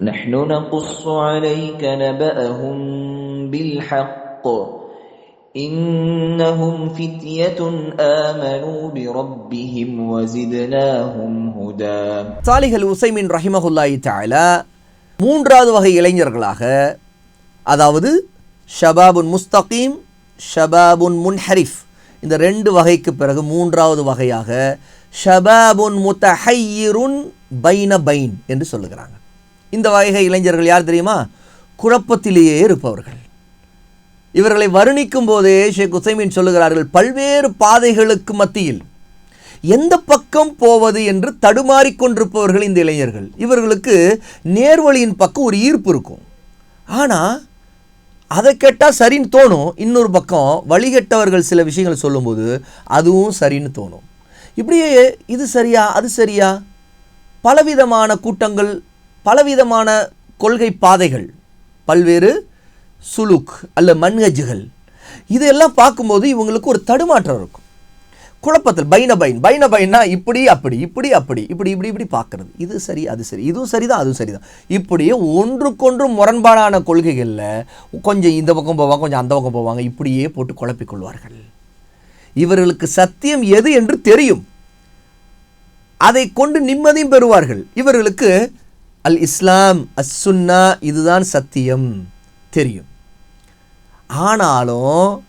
نحن نقص عليك نبأهم بالحق إنهم فتية آمنوا بربهم وزدناهم هدى சாலிஹல் உசைமின் ரஹிமஹுல்லாஹி தஆலா மூன்றாவது வகை இளைஞர்களாக அதாவது ஷபாபுன் முஸ்தகீம் ஷபாபுன் முன்ஹரிஃப் இந்த ரெண்டு வகைக்கு பிறகு மூன்றாவது வகையாக ஷபாபுன் முத்தஹையிருன் பைன பைன் என்று சொல்லுகிறாங்க இந்த வகை இளைஞர்கள் யார் தெரியுமா? குழப்பத்திலேயே இருப்பவர்கள். இவர்களை வர்ணிக்கும் போதே ஷேக் உசைமின் சொல்லுகிறார்கள் பல்வேறு பாதைகளுக்கு மத்தியில் எந்த பக்கம் போவது என்று தடுமாறிக்கொண்டிருப்பவர்கள் இந்த இளைஞர்கள். இவர்களுக்கு நேர்வழியின் பக்கம் ஒரு ஈர்ப்பு இருக்கும். ஆனால் அதை கேட்டால் சரின்னு தோணும். இன்னொரு பக்கம் வழிகட்டவர்கள் சில விஷயங்கள் சொல்லும்போது அதுவும் சரின்னு தோணும். இப்படியே இது சரியா? அது சரியா? பலவிதமான கூட்டங்கள் பலவிதமான கொள்கை பாதைகள் பல்வேறு சுலுக் அல்ல மன்ஹஜுகள் இதெல்லாம் பார்க்கும்போது இவங்களுக்கு ஒரு தடுமாற்றம் இருக்கும். குழப்பத்தில் பைன பைன் பைன பைன்னா இப்படி அப்படி இப்படி அப்படி இப்படி இப்படி இப்படி பார்க்குறது. இது சரி அது சரி இதுவும் சரிதான் அதுவும் சரிதான். இப்படியே ஒன்றுக்கொன்று முரண்பாடான கொள்கைகளில் கொஞ்சம் இந்த பக்கம் போவாங்க கொஞ்சம் அந்த பக்கம் போவாங்க இப்படியே போட்டு குழப்பிக்கொள்வார்கள். இவர்களுக்கு சத்தியம் எது என்று தெரியும். அதை கொண்டு நிம்மதியும் பெறுவார்கள். இவர்களுக்கு அல் இஸ்லாம் அஸ் சுன்னா இதுதான் சத்தியம் தெரியும். ஆனாலும்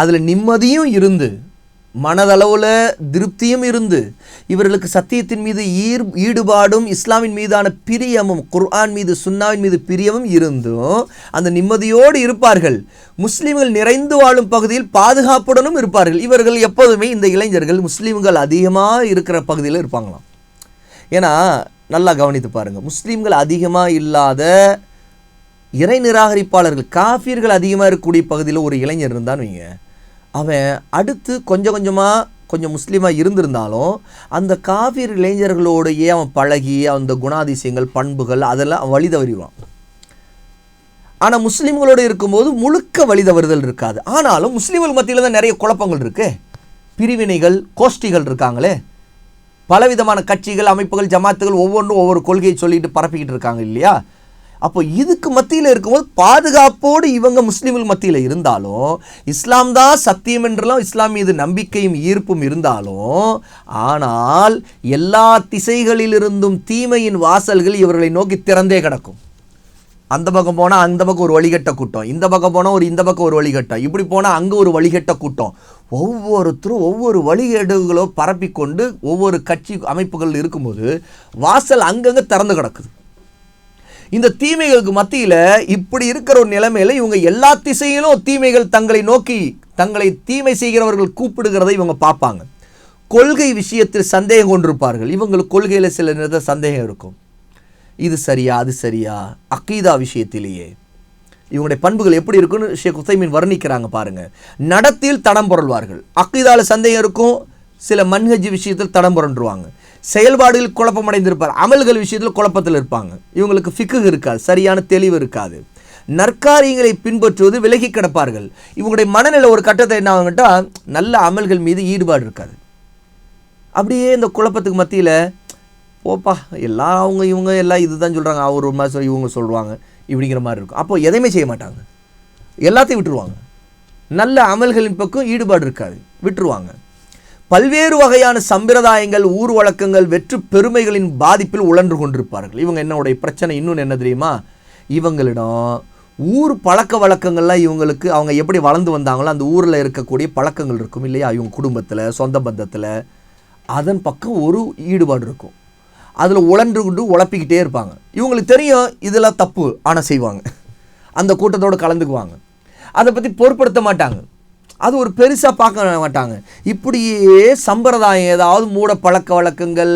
அதில் நிம்மதியும் இருந்து மனதளவில் திருப்தியும் இருந்து இவர்களுக்கு சத்தியத்தின் மீது ஈர் ஈடுபாடும் இஸ்லாமின் மீதான பிரியமும் குர்ஆன் மீது சுன்னாவின் மீது பிரியமும் இருந்தும் அந்த நிம்மதியோடு இருப்பார்கள். முஸ்லீம்கள் நிறைந்து வாழும் பகுதியில் பாதுகாப்புடனும் இருப்பார்கள். இவர்கள் எப்போதுமே இந்த இளைஞர்கள் முஸ்லீம்கள் அதிகமாக இருக்கிற பகுதியில் இருப்பாங்களாம். ஏன்னா நல்லா கவனித்து பாருங்கள் முஸ்லீம்கள் அதிகமாக இல்லாத இறை நிராகரிப்பாளர்கள் காஃபியர்கள் அதிகமாக இருக்கக்கூடிய பகுதியில் ஒரு இளைஞர் இருந்தான்னு வைங்க. அவன் அடுத்து கொஞ்சம் கொஞ்சமாக கொஞ்சம் முஸ்லீமாக இருந்திருந்தாலும் அந்த காஃபியர் இளைஞர்களோடையே அவன் பழகி அந்த குணாதிசயங்கள் பண்புகள் அதெல்லாம் அவன் வழி தவறிவான் ஆனால் முஸ்லீம்களோடு இருக்கும்போது முழுக்க வழி தவறுதல் இருக்காது. ஆனாலும் முஸ்லீம்கள் மத்தியில் தான் நிறைய குழப்பங்கள் இருக்கு. பிரிவினைகள் கோஷ்டிகள் இருக்காங்களே பலவிதமான கட்சிகள் அமைப்புகள் ஜமாத்துகள் ஒவ்வொன்றும் ஒவ்வொரு கொள்கையை சொல்லிட்டு பரப்பிக்கிட்டு இருக்காங்க இல்லையா? அப்போ இதுக்கு மத்தியில் இருக்கும்போது பாதுகாப்போடு இவங்க முஸ்லீம்கள் மத்தியில் இருந்தாலும் இஸ்லாம் தான் சத்தியம் என்றெல்லாம் இஸ்லாம் மீது நம்பிக்கையும் ஈர்ப்பும் இருந்தாலும் ஆனால் எல்லா திசைகளிலிருந்தும் தீமையின் வாசல்கள் இவர்களை நோக்கி திறந்தே கிடக்கும். அந்த பக்கம் போனால் அந்த பக்கம் ஒரு வழிகட்ட கூட்டம் இந்த பக்கம் போனால் ஒரு இந்த பக்கம் ஒரு வழிகட்டம் இப்படி போனால் அங்கே ஒரு வழிகட்ட கூட்டம். ஒவ்வொருத்தரும் ஒவ்வொரு வழிகேடுகளோ பரப்பிக்கொண்டு ஒவ்வொரு கட்சி அமைப்புகள் இருக்கும்போது வாசல் அங்கங்கே திறந்து கிடக்குது. இந்த தீமைகளுக்கு மத்தியில் இப்படி இருக்கிற ஒரு நிலைமையில் இவங்க எல்லா திசையிலும் தீமைகள் தங்களை நோக்கி தங்களை தீமை செய்கிறவர்கள் கூப்பிடுகிறதை இவங்க பார்ப்பாங்க. கொள்கை விஷயத்தில் சந்தேகம் கொண்டிருப்பார்கள். இவங்களுக்கு கொள்கையில் சில நேரத்தில் சந்தேகம் இருக்கும். இது சரியா அது சரியா? அக்கீதா விஷயத்திலேயே. இவங்களுடைய பண்புகள் எப்படி இருக்குன்னு ஷேக் உசைமின் வர்ணிக்கிறாங்க பாருங்க. நடத்தில் தடம் புரள்வார்கள். அக்கிதால சந்தேகம் இருக்கும். சில மன்ஹஜ் விஷயத்தில் தடம் புரண்டுருவாங்க. செயல்பாடுகள் குழப்பமடைந்திருப்பார். அமல்கள் விஷயத்தில் குழப்பத்தில் இருப்பாங்க. இவங்களுக்கு ஃபிக்கு இருக்காது. சரியான தெளிவு இருக்காது. நற்காரியங்களை பின்பற்றுவது விலகி கிடப்பார்கள். இவங்களுடைய மனநிலை ஒரு கட்டத்தை என்ன ஆகுங்கட்டா நல்ல அமல்கள் மீது ஈடுபாடு இருக்காது. அப்படியே இந்த குழப்பத்துக்கு மத்தியில் போப்பா எல்லாம் அவங்க இவங்க எல்லாம் இதுதான் சொல்கிறாங்க அவர் ஒரு மாதிரி இவங்க சொல்லுவாங்க. இப்படிங்கிற மாதிரி இருக்கும். அப்போ எதையுமே செய்ய மாட்டாங்க. எல்லாத்தையும் விட்டுருவாங்க. நல்ல அமல்களின் பக்கம் ஈடுபாடு இருக்காது. விட்டுருவாங்க. பல்வேறு வகையான சம்பிரதாயங்கள் ஊர் வழக்கங்கள் வெற்று பெருமைகளின் பாதிப்பில் உழன்று கொண்டிருப்பார்கள். இவங்க என்னுடைய பிரச்சனை இன்னொன்று என்ன தெரியுமா? இவங்களிடம் ஊர் பழக்க வழக்கங்கள்லாம் இவங்களுக்கு அவங்க எப்படி வளர்ந்து வந்தாங்களோ அந்த ஊரில் இருக்கக்கூடிய பழக்கங்கள் இருக்கும் இல்லையா? இவங்க குடும்பத்தில் சொந்த பந்தத்தில் அதன் பக்கம் ஒரு ஈடுபாடு இருக்கும். அதில் உழன்று கொண்டு உழப்பிக்கிட்டே இருப்பாங்க. இவங்களுக்கு தெரியும் இதெல்லாம் தப்பு ஆனால் செய்வாங்க. அந்த கூட்டத்தோடு கலந்துக்குவாங்க. அதை பற்றி பொருட்படுத்த மாட்டாங்க. அது ஒரு பெருசாக பார்க்க மாட்டாங்க. இப்படியே சம்பிரதாயம் ஏதாவது மூட பழக்க வழக்கங்கள்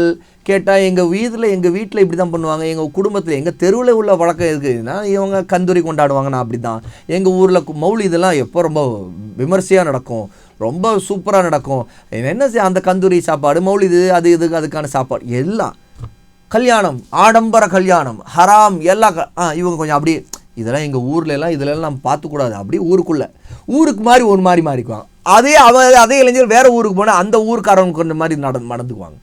கேட்டால் எங்கள் வீட்டில் எங்கள் வீட்டில் இப்படி தான் பண்ணுவாங்க. எங்கள் குடும்பத்தில் எங்கள் தெருவில் உள்ள வழக்கம் இருக்குதுன்னா இவங்க கந்தூரி கொண்டாடுவாங்க நான் அப்படி தான் எங்கள் ஊரில் மௌலி இதெல்லாம் எப்போ ரொம்ப விமர்சையாக நடக்கும். ரொம்ப சூப்பராக நடக்கும். என்ன அந்த கந்தூரி சாப்பாடு மௌலிது அது இது அதுக்கான சாப்பாடு எல்லாம். கல்யாணம் ஆடம்பர கல்யாணம் ஹராம் எல்லாம் க- ஆ இவங்க கொஞ்சம் அப்படியே இதெல்லாம் எங்கள் ஊர்ல எல்லாம் இதிலெல்லாம் நம்ம பார்த்துக்கூடாது. அப்படியே ஊருக்குள்ளே. ஊருக்கு மாதிரி ஒரு மாதிரி மாறிக்குவாங்க. அதே அவ அதே இளைஞர் வேறு ஊருக்கு போனால் அந்த ஊருக்காரவங்க கொஞ்சம் மாதிரி நட நடந்துக்குவாங்க.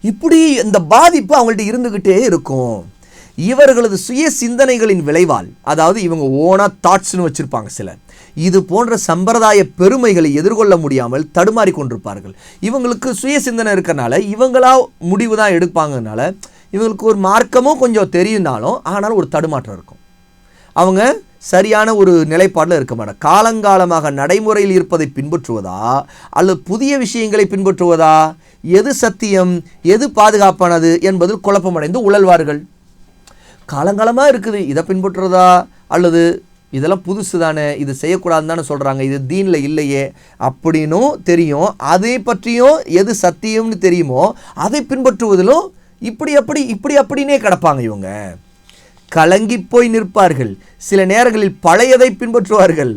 இப்படி இந்த பாதிப்பு அவங்கள்ட்ட இருந்துக்கிட்டே இருக்கும். இவர்களது சுய சிந்தனைகளின் விளைவால் அதாவது இவங்க ஓனா தாட்ஸ்னு வச்சுருப்பாங்க சிலர். இது போன்ற சம்பிரதாய பெருமைகளை எதிர்கொள்ள முடியாமல் தடுமாறி கொண்டிருப்பார்கள் இவங்களுக்கு சுய சிந்தனை இருக்கறனால இவங்களா முடிவு தான் எடுப்பாங்கனால இவங்களுக்கு ஒரு மார்க்கமும் கொஞ்சம் தெரியும்னாலும் ஆனாலும் ஒரு தடுமாற்றம் இருக்கும். அவங்க சரியான ஒரு நிலைப்பாடில் இருக்க மாட்டாங்க. காலங்காலமாக நடைமுறையில் இருப்பதை பின்பற்றுவதா? அல்லது புதிய விஷயங்களை பின்பற்றுவதா? எது சத்தியம்? எது பாதுகாப்பானது? என்பதில் குழப்பமடைந்து உழல்வார்கள். காலங்காலமாக இருக்குது இதை பின்பற்றுறதா? அல்லது இதெல்லாம் புதுசு தானே இது செய்யக்கூடாதுன்னு தானே சொல்கிறாங்க இது தீனில் இல்லையே அப்படின்னும் தெரியும். அதை பற்றியும் எது சத்தியம்னு தெரியுமோ அதை பின்பற்றுவதிலும் இப்படி அப்படி இப்படி அப்படின்னே கிடப்பாங்க இவங்க. கலங்கி போய் நிற்பார்கள். சில நேரங்களில் பழையதை பின்பற்றுவார்கள்.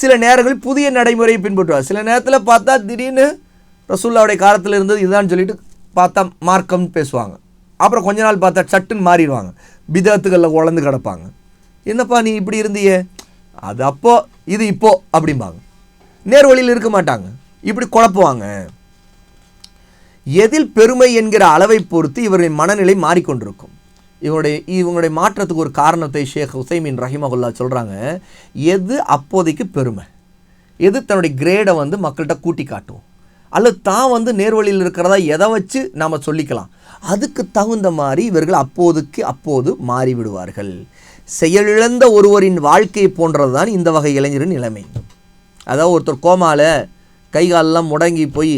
சில நேரங்களில் புதிய நடைமுறையை பின்பற்றுவார் சில நேரத்தில் பார்த்தா திடீர்னு ரசூல்லாவுடைய காலத்தில் இருந்தது இதுதான் சொல்லிட்டு பார்த்தா மார்க்கம்னு பேசுவாங்க. அப்புறம் கொஞ்ச நாள் பார்த்தா சட்டுன்னு மாறிடுவாங்க. பிதத்துகளில் உழந்து கிடப்பாங்க. என்னப்பா நீ இப்படி இருந்தியே? அது அப்போ இது இப்போ அப்படிம்பாங்க. நேர்வழியில் இருக்க மாட்டாங்க. இப்படி குழப்புவாங்க. எதில் பெருமை என்கிற அளவை பொறுத்து இவர்களின் மனநிலை மாறிக்கொண்டிருக்கும். இவருடைய இவங்களுடைய மாற்றத்துக்கு ஒரு காரணத்தை ஷேக் ஹுசைமின் ரஹிமகுல்லா சொல்கிறாங்க எது அப்போதைக்கு பெருமை? எது தன்னுடைய கிரேடை வந்து மக்கள்கிட்ட கூட்டி காட்டும்? அல்லது தான் வந்து நேர்வழியில் இருக்கிறதா? எதை வச்சு நாம் சொல்லிக்கலாம்? அதுக்கு தகுந்த மாதிரி இவர்கள் அப்போதுக்கு அப்போது மாறிவிடுவார்கள். செயலிழந்த ஒருவரின் வாழ்க்கை போன்றது தான் இந்த வகை இளைஞரின் நிலைமை. அதாவது ஒருத்தர் கோமால கை காலெல்லாம் முடங்கி போய்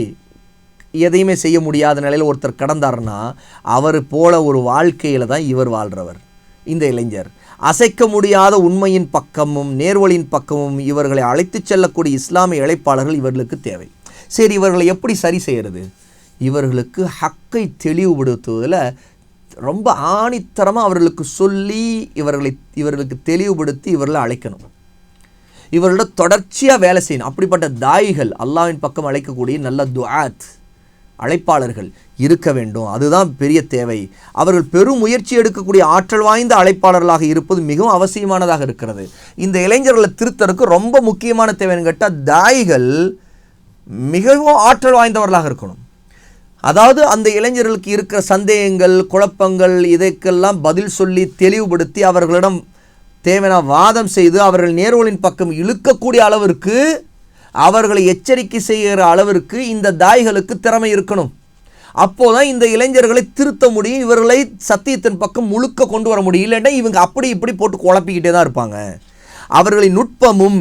எதையுமே செய்ய முடியாத நிலையில் ஒருத்தர் கடந்தாருன்னா அவர் போல ஒரு வாழ்க்கையில் தான் இவர் வாழ்கிறவர் இந்த இளைஞர். அசைக்க முடியாத உண்மையின் பக்கமும் நேர்வழியின் பக்கமும் இவர்களை அழைத்துச் செல்லக்கூடிய இஸ்லாமிய இழைப்பாளர்கள் இவர்களுக்கு தேவை. சரி இவர்களை எப்படி சரி செய்கிறது இவர்களுக்கு ஹக்கை தெளிவுபடுத்துவதில் ரொம்ப ஆணித்தரமாக அவர்களுக்கு சொல்லி இவர்களை இவர்களுக்கு தெளிவுபடுத்தி இவர்களை அழைக்கணும். இவர்களோட தொடர்ச்சியாக வேலை செய்யணும். அப்படிப்பட்ட தாயிகள் அல்லாவின் பக்கம் அழைக்கக்கூடிய நல்ல துஆத் அழைப்பாளர்கள் இருக்க வேண்டும். அதுதான் பெரிய தேவை. அவர்கள் பெரும் முயற்சி எடுக்கக்கூடிய ஆற்றல் வாய்ந்த அழைப்பாளர்களாக இருப்பது மிகவும் அவசியமானதாக இருக்கிறது. இந்த இளைஞர்களை திருத்தருக்கு ரொம்ப முக்கியமான தேவைன்னு கேட்டால் தாயிகள் மிகவும் ஆற்றல் வாய்ந்தவர்களாக இருக்கணும். அதாவது அந்த இளைஞர்களுக்கு இருக்கிற சந்தேகங்கள் குழப்பங்கள் இதற்கெல்லாம் பதில் சொல்லி தெளிவுபடுத்தி அவர்களிடம் தேவையான வாதம் செய்து அவர்கள் நேர்வழின் பக்கம் இழுக்கக்கூடிய அளவிற்கு அவர்களை எச்சரிக்கை செய்கிற அளவிற்கு இந்த தாய்களுக்கு திறமை இருக்கணும். அப்போதான் இந்த இளைஞர்களை திருத்த முடியும் இவர்களை சத்தியத்தின் பக்கம் முழுக்க கொண்டு வர முடியும். இல்லைன்னா இவங்க அப்படி இப்படி போட்டு குழப்பிக்கிட்டே தான் இருப்பாங்க. அவர்களின் நுட்பமும்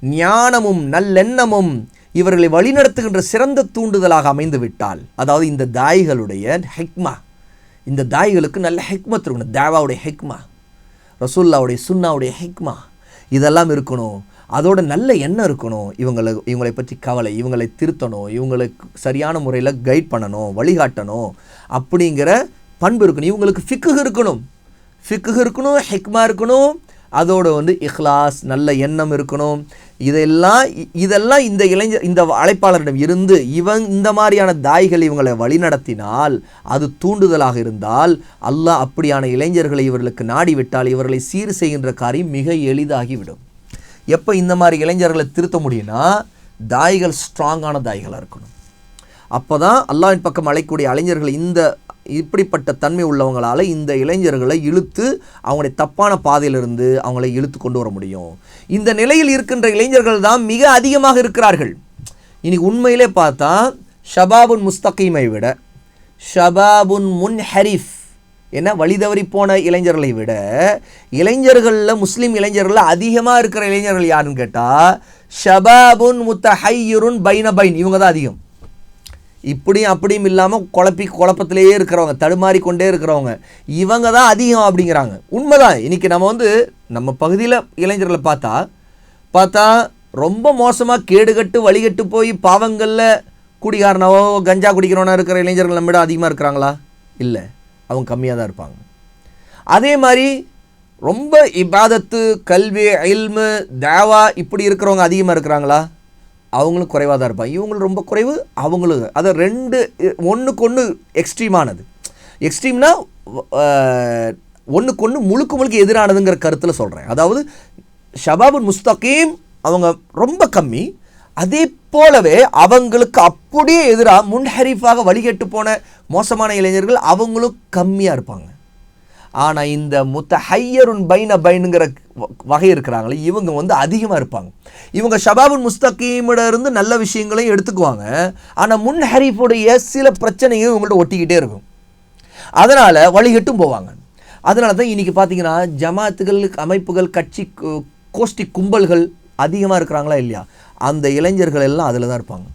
ஞானமும் நல்லெண்ணமும் இவர்களை வழிநடத்துகின்ற சிறந்த தூண்டுதலாக அமைந்து விட்டால் அதாவது இந்த தாய்களுடைய ஹெக்மா இந்த தாய்களுக்கு நல்ல ஹெக்மத் இருக்கணும் தேவாவுடைய ஹெக்மா ரசூல்லாவுடைய சுன்னாவுடைய ஹெக்மா இதெல்லாம் இருக்கணும். அதோட நல்ல எண்ணம் இருக்கணும். இவங்களை இவங்களை பற்றி கவலை இவங்களை திருத்தணும் இவங்களுக்கு சரியான முறையில் கைட் பண்ணணும் வழிகாட்டணும் அப்படிங்கிற பண்பு இருக்கணும். இவங்களுக்கு ஃபிக்கு இருக்கணும். ஃபிக்கு இருக்கணும் ஹெக்மா இருக்கணும். அதோட வந்து இஹ்லாஸ் நல்ல எண்ணம் இருக்கணும். இதெல்லாம் இதெல்லாம் இந்த இளைஞர் இந்த அழைப்பாளரிடம் இருந்து இவன் இந்த மாதிரியான தாய்கள் இவங்களை வழிநடத்தினால் அது தூண்டுதலாக இருந்தால் அல்லாஹ் அப்படியான இளைஞர்களை இவர்களுக்கு நாடிவிட்டால் இவர்களை சீர் செய்கின்ற காரியம் மிக எளிதாகிவிடும். எப்போ இந்த மாதிரி இளைஞர்களை திருத்த முடியும்னா தாய்கள் ஸ்ட்ராங்கான தாய்களாக இருக்கணும். அப்போ தான் அல்லாவின் பக்கம் அழைக்கக்கூடிய இளைஞர்கள் இந்த இப்படிப்பட்ட தன்மை உள்ளவங்களால இந்த இளைஞர்களை இழுத்து அவங்களுடைய தப்பான பாதையிலிருந்து அவங்களை இழுத்து கொண்டு வர முடியும். இந்த நிலையில் இருக்கின்ற இளைஞர்கள் தான் மிக அதிகமாக இருக்கிறார்கள். இன்னைக்கு உண்மையிலே பார்த்தா ஷபாபுன் முஸ்தகீமை விட ஷபாபுன் முன் ஹரிஃப் என்ன வழி தவறி போன இளைஞர்களை விட இளைஞர்களில் முஸ்லீம் இளைஞர்களில் அதிகமாக இருக்கிற இளைஞர்கள் யாருன்னு கேட்டால் ஷபாபுன் முத்தஹையுருன் பைன பைன் இவங்க தான் அதிகம். இப்படியும் அப்படியும் இல்லாமல் குழப்பி குழப்பத்திலேயே இருக்கிறவங்க தடுமாறி கொண்டே இருக்கிறவங்க இவங்க தான் அதிகம் அப்படிங்கிறாங்க. உண்மைதான். இன்றைக்கி நம்ம வந்து நம்ம பகுதியில் இளைஞர்களை பார்த்தா பார்த்தா ரொம்ப மோசமாக கேடுகட்டு வழிகட்டு போய் பாவங்களில் குடிகாரனாவோ கஞ்சா குடிக்கிறவனா இருக்கிற இளைஞர்கள் நம்மிடம் விட அதிகமாக இருக்கிறாங்களா? இல்லை. அவங்க கம்மியாக தான் இருப்பாங்க. அதே மாதிரி ரொம்ப இபாதத்து கல்வி அயில்மு தேவா இப்படி இருக்கிறவங்க அதிகமாக இருக்கிறாங்களா? அவங்களும் குறைவாக தான் இருப்பாங்க. இவங்களும் ரொம்ப குறைவு அவங்களும் அது ரெண்டு ஒன்றுக்கு ஒன்று எக்ஸ்ட்ரீமானது எக்ஸ்ட்ரீம்னா ஒன்றுக்கு ஒன்று முழுக்க முழுக்க எதிரானதுங்கிற கருத்தில் சொல்கிறேன் அதாவது ஷபாபுன் முஸ்தகீம் அவங்க ரொம்ப கம்மி. அதே போலவே அவங்களுக்கு அப்படியே எதிராக முன்ஹரிஃபாக வழிகட்டு போன மோசமான இளைஞர்கள் அவங்களும் கம்மியாக இருப்பாங்க. ஆனால் இந்த முத்த ஹையருன் பைன பைனுங்கிற வ- வகை இருக்கிறாங்களே இவங்க வந்து அதிகமாக இருப்பாங்க. இவங்க ஷபாபுன் முஸ்தகீமிட இருந்து நல்ல விஷயங்களையும் எடுத்துக்குவாங்க. ஆனால் முன் ஹரீஃபுடைய சில பிரச்சனையும் இவங்கள்ட்ட ஒட்டிக்கிட்டே இருக்கும். அதனால் வழிகட்டும் போவாங்க. அதனால தான் இன்றைக்கி பார்த்தீங்கன்னா ஜமாத்துகள் அமைப்புகள் கட்சி கோ- கோஷ்டி கும்பல்கள் அதிகமாக இருக்கிறாங்களா இல்லையா? அந்த இளைஞர்கள் எல்லாம் அதில் தான் இருப்பாங்க.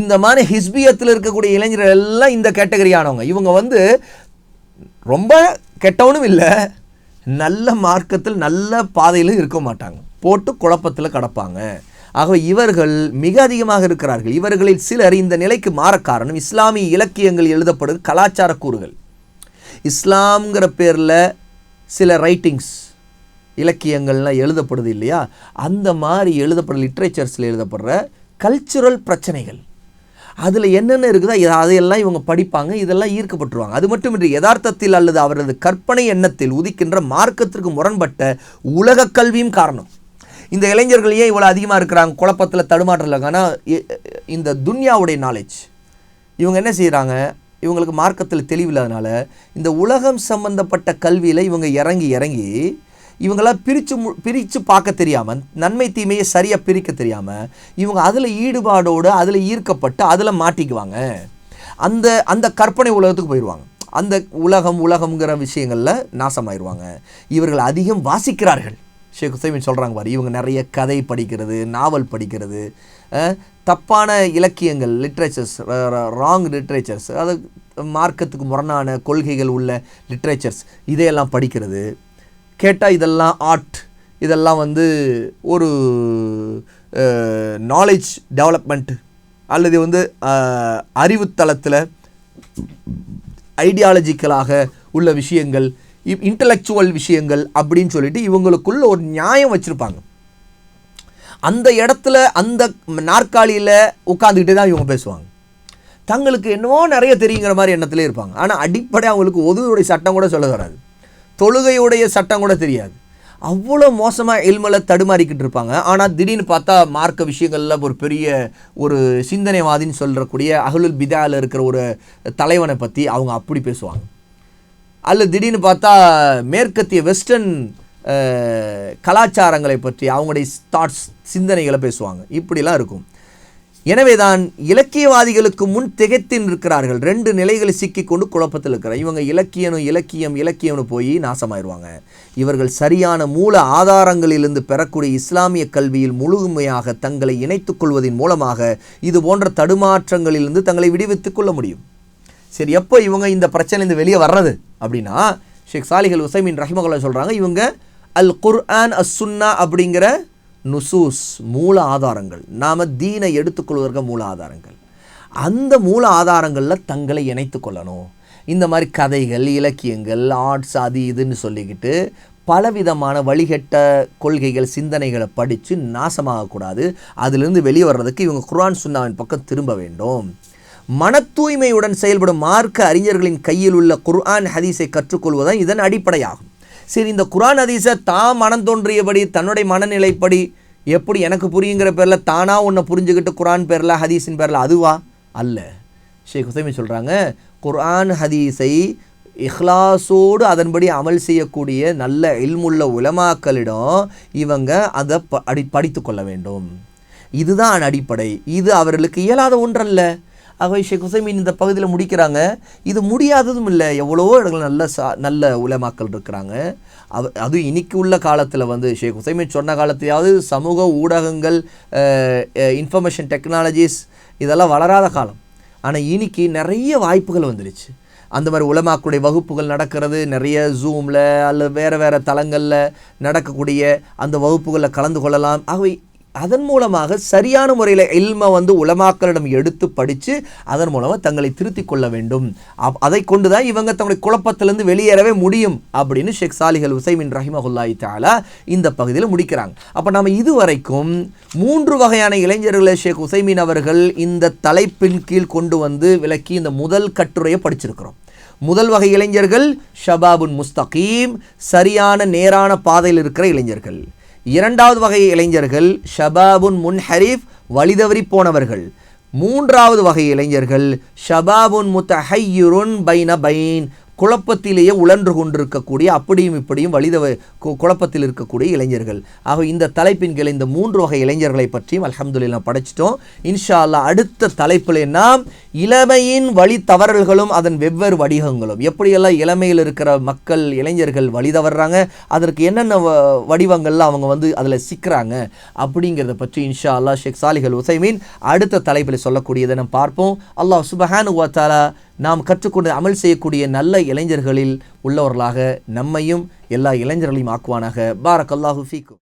இந்த மாதிரி ஹிஸ்பியத்தில் இருக்கக்கூடிய இளைஞர்கள் எல்லாம் இந்த கேட்டகரியானவங்க இவங்க வந்து ரொம்ப கெட்டவனும் இல்லை நல்ல மார்க்கத்தில் நல்ல பாதையிலும் இருக்க மாட்டாங்க. போட்டு குழப்பத்தில் கடப்பாங்க. ஆகவே இவர்கள் மிக அதிகமாக இருக்கிறார்கள். இவர்களில் சிலர் இந்த நிலைக்கு மாற காரணம் இஸ்லாமிய இலக்கியங்கள் எழுதப்படுது கலாச்சார கூறுகள். இஸ்லாம்ங்கிற பேரில் சில ரைட்டிங்ஸ் இலக்கியங்கள்லாம் எழுதப்படுது இல்லையா? அந்த மாதிரி எழுதப்படுற லிட்ரேச்சர்ஸில் எழுதப்படுற கல்ச்சுரல் பிரச்சனைகள். அதில் என்னென்ன இருக்குதோ அதையெல்லாம் இவங்க படிப்பாங்க இதெல்லாம் ஈர்க்கப்பட்டுருவாங்க. அது மட்டுமின்றி யதார்த்தத்தில் அல்லது அவரது கற்பனை எண்ணத்தில் உதிக்கின்ற மார்க்கத்திற்கு முரண்பட்ட உலக கல்வியும் காரணம். இந்த இளைஞர்கள் ஏன் இவ்வளோ அதிகமாக இருக்கிறாங்க? குழப்பத்தில் தடுமாற்றல ஆனால் இந்த துன்யாவுடைய நாலேஜ் இவங்க என்ன செய்கிறாங்க இவங்களுக்கு மார்க்கத்தில் தெளிவில்லாதனால இந்த உலகம் சம்பந்தப்பட்ட கல்வியில் இவங்க இறங்கி இறங்கி இவங்களாம் பிரித்து மு பிரித்து பார்க்க தெரியாமல் நன்மை தீமையை சரியாக பிரிக்க தெரியாமல் இவங்க அதில் ஈடுபாடோடு அதில் ஈர்க்கப்பட்டு அதில் மாட்டிக்குவாங்க. அந்த அந்த கற்பனை உலகத்துக்கு போயிடுவாங்க அந்த உலகம் உலகம்ங்கிற விஷயங்களில் நாசமாயிடுவாங்க இவர்கள் அதிகம் வாசிக்கிறார்கள். ஷேக் ஹுசைமின் சொல்கிறாங்க பாரு இவங்க நிறைய கதை படிக்கிறது நாவல் படிக்கிறது தப்பான இலக்கியங்கள் லிட்ரேச்சர்ஸ் ராங் லிட்ரேச்சர்ஸ் அதாவது மார்க்கத்துக்கு முரணான கொள்கைகள் உள்ள லிட்ரேச்சர்ஸ் இதையெல்லாம் படிக்கிறது. கேட்டால் இதெல்லாம் ஆர்ட் இதெல்லாம் வந்து ஒரு நாலேஜ் டெவலப்மெண்ட் அல்லது வந்து அறிவுத்தளத்தில் ஐடியாலஜிக்கலாக உள்ள விஷயங்கள் இன்டலெக்சுவல் விஷயங்கள் அப்படின்னு சொல்லிட்டு இவங்களுக்குள்ள ஒரு நியாயம் வச்சுருப்பாங்க. அந்த இடத்துல அந்த நாற்காலியில் உட்காந்துக்கிட்டே தான் இவங்க பேசுவாங்க. தங்களுக்கு என்னவோ நிறைய தெரியுங்கிற மாதிரி எண்ணத்துலேயே இருப்பாங்க. ஆனால் அடிப்படை அவங்களுக்கு ஒதுவுடைய சட்டம் கூட சொல்ல வராது தொழுகையுடைய சட்டம் கூட தெரியாது. அவ்வளோ மோசமாக எல்மல தடுமாறிக்கிட்டு இருப்பாங்க. ஆனால் திடீர்னு பார்த்தா மார்க்க விஷயங்களில் ஒரு பெரிய ஒரு சிந்தனைவாதின்னு சொல்கிறக்கூடிய அகலுல் பிதாவில் இருக்கிற ஒரு தலைவனை பற்றி அவங்க அப்படி பேசுவாங்க. அல்ல திடீர்னு பார்த்தா மேற்கத்திய வெஸ்டர்ன் கலாச்சாரங்களை பற்றி அவங்களுடைய தாட்ஸ் சிந்தனைகளை பேசுவாங்க. இப்படிலாம் இருக்கும். எனவே தான் இலக்கியவாதிகளுக்கு முன் திகைத்து நிற்கிறார்கள் ரெண்டு நிலைகளை சிக்கிக்கொண்டு குழப்பத்தில் இருக்கிறார். இவங்க இலக்கியனும் இலக்கியம் இலக்கியம்னு போய் நாசமாயிருவாங்க. இவர்கள் சரியான மூல ஆதாரங்களிலிருந்து பெறக்கூடிய இஸ்லாமிய கல்வியில் முழுமையாக தங்களை இணைத்துக் கொள்வதன் மூலமாக இது போன்ற தடுமாற்றங்களிலிருந்து தங்களை விடுவித்துக் கொள்ள முடியும். சரி எப்போ இவங்க இந்த பிரச்சனையிலேருந்து வெளியே வர்றது அப்படின்னா ஷேக் சாலிஹல் உசைமின் ரஹ்மகுல்லா சொல்கிறாங்க இவங்க அல் குர்ஆன் அஸ் சுன்னா அப்படிங்கிற நுசூஸ் மூல ஆதாரங்கள். நாம் தீனை எடுத்துக்கொள்வதற்கு மூல ஆதாரங்கள். அந்த மூல ஆதாரங்களில் தங்களை இணைத்து கொள்ளணும். இந்த மாதிரி கதைகள் இலக்கியங்கள் ஆர்ட்ஸ் அது இதுன்னு சொல்லிக்கிட்டு பலவிதமான வழிகட்ட கொள்கைகள் சிந்தனைகளை படித்து நாசமாகக்கூடாது அதிலிருந்து வெளியே வர்றதுக்கு இவங்க குர்ஆன் சுன்னாவின் பக்கம் திரும்ப வேண்டும். மன தூய்மையுடன் செயல்படும் மார்க்க அறிஞர்களின் கையில் உள்ள குர்ஆன் ஹதீஸை கற்றுக்கொள்வதுதான் இதன் அடிப்படையாகும். சரி இந்த குரான் ஹதீஸை தான் மனம் தோன்றியபடி தன்னுடைய மனநிலைப்படி எப்படி எனக்கு புரியுங்கிற பேரில் தானாக உன்னை புரிஞ்சுக்கிட்டு குரான் பேரில் ஹதீஸின் பேரில் அதுவா? அல்ல. ஷேக் ஹுசைமி சொல்கிறாங்க குரான் ஹதீஸை இஹ்லாஸோடு அதன்படி அமல் செய்யக்கூடிய நல்ல இல்முள்ள உலமாக்களிடம் இவங்க அதை ப அடி படித்து கொள்ள வேண்டும். இதுதான் அடிப்படை. இது அவர்களுக்கு இயலாத ஒன்றல்ல. ஆகவே ஷேக் ஹுசைமீன் இந்த பகுதியில் முடிக்கிறாங்க. இது முடியாததும் இல்லை. எவ்வளவோ இடங்கள் நல்ல சா நல்ல உலமாக்கள் இருக்கிறாங்க. அவ அதுவும் இன்னைக்கு உள்ள காலத்தில் வந்து ஷேக் ஹுசைமீன் சொன்ன காலத்தையாவது சமூக ஊடகங்கள் இன்ஃபர்மேஷன் டெக்னாலஜிஸ் இதெல்லாம் வளராத காலம். ஆனால் இன்னைக்கு நிறைய வாய்ப்புகள் வந்துடுச்சு அந்த மாதிரி உலமாக்களுடைய வகுப்புகள் நடக்கிறது நிறைய ஜூமில் அல்லது வேறு வேறு தளங்களில் நடக்கக்கூடிய அந்த வகுப்புகளில் கலந்து கொள்ளலாம். ஆகவே அதன் மூலமாக சரியான முறையில் இல்மை வந்து உலமாக்களிடம் எடுத்து படித்து அதன் மூலமாக தங்களை திருத்திக் கொள்ள வேண்டும். அப் அதை கொண்டு தான் இவங்க தங்களுடைய குழப்பத்திலிருந்து வெளியேறவே முடியும் அப்படின்னு ஷேக் சாலிஹல் உசைமின் ரஹிமஹுல்லாய் தாலா இந்த பகுதியில் முடிக்கிறாங்க. அப்போ நம்ம இதுவரைக்கும் மூன்று வகையான இளைஞர்களை ஷேக் உசைமின் அவர்கள் இந்த தலைப்பின் கீழ் கொண்டு வந்து விளக்கி இந்த முதல் கட்டுரையை படிச்சிருக்கிறோம். முதல் வகை இளைஞர்கள் ஷபாபுன் முஸ்தகீம் சரியான நேரான பாதையில் இருக்கிற இளைஞர்கள். இரண்டாவது வகை இளைஞர்கள் ஷபாபுன் முன்ஹரீஃப் வழிதவறி போனவர்கள். மூன்றாவது வகை இளைஞர்கள் ஷபாபுன் முத்தஹையுருன் பைன பைன் குழப்பத்திலேயே உழன்று கொண்டிருக்கக்கூடிய அப்படியும் இப்படியும் வழித குழப்பத்தில் இருக்கக்கூடிய இளைஞர்கள். ஆக இந்த தலைப்பின்கள் இந்த மூன்று வகை இளைஞர்களை பற்றியும் அல்ஹம்துலில்லாஹ் படைச்சிட்டோம். இன்ஷா அல்லாஹ் அடுத்த தலைப்பில் நாம் இளமையின் வழி தவறல்களும் அதன் வெவ்வேறு வடிவங்களும். எப்படியெல்லாம் இளமையில் இருக்கிற மக்கள் இளைஞர்கள் வழி தவறுறாங்க அதற்கு என்னென்ன வ- அவங்க வந்து அதில் சிக்கிறாங்க அப்படிங்கிறத பற்றி இன்ஷா அல்லாஹ் ஷேக் சாலிகள் உசைமீன் அடுத்த தலைப்பில் சொல்லக்கூடியதை நம்ம பார்ப்போம். அல்லாஹ் சுபஹானு வாத்தாலா நாம் கற்றுக்கொண்டு அமல் செய்யக்கூடிய நல்ல இளைஞர்களில் உள்ளவர்களாக நம்மையும் எல்லா இளைஞர்களையும் ஆக்குவானாக. பாரக் அல்லாஹு ஃபீக்கும்.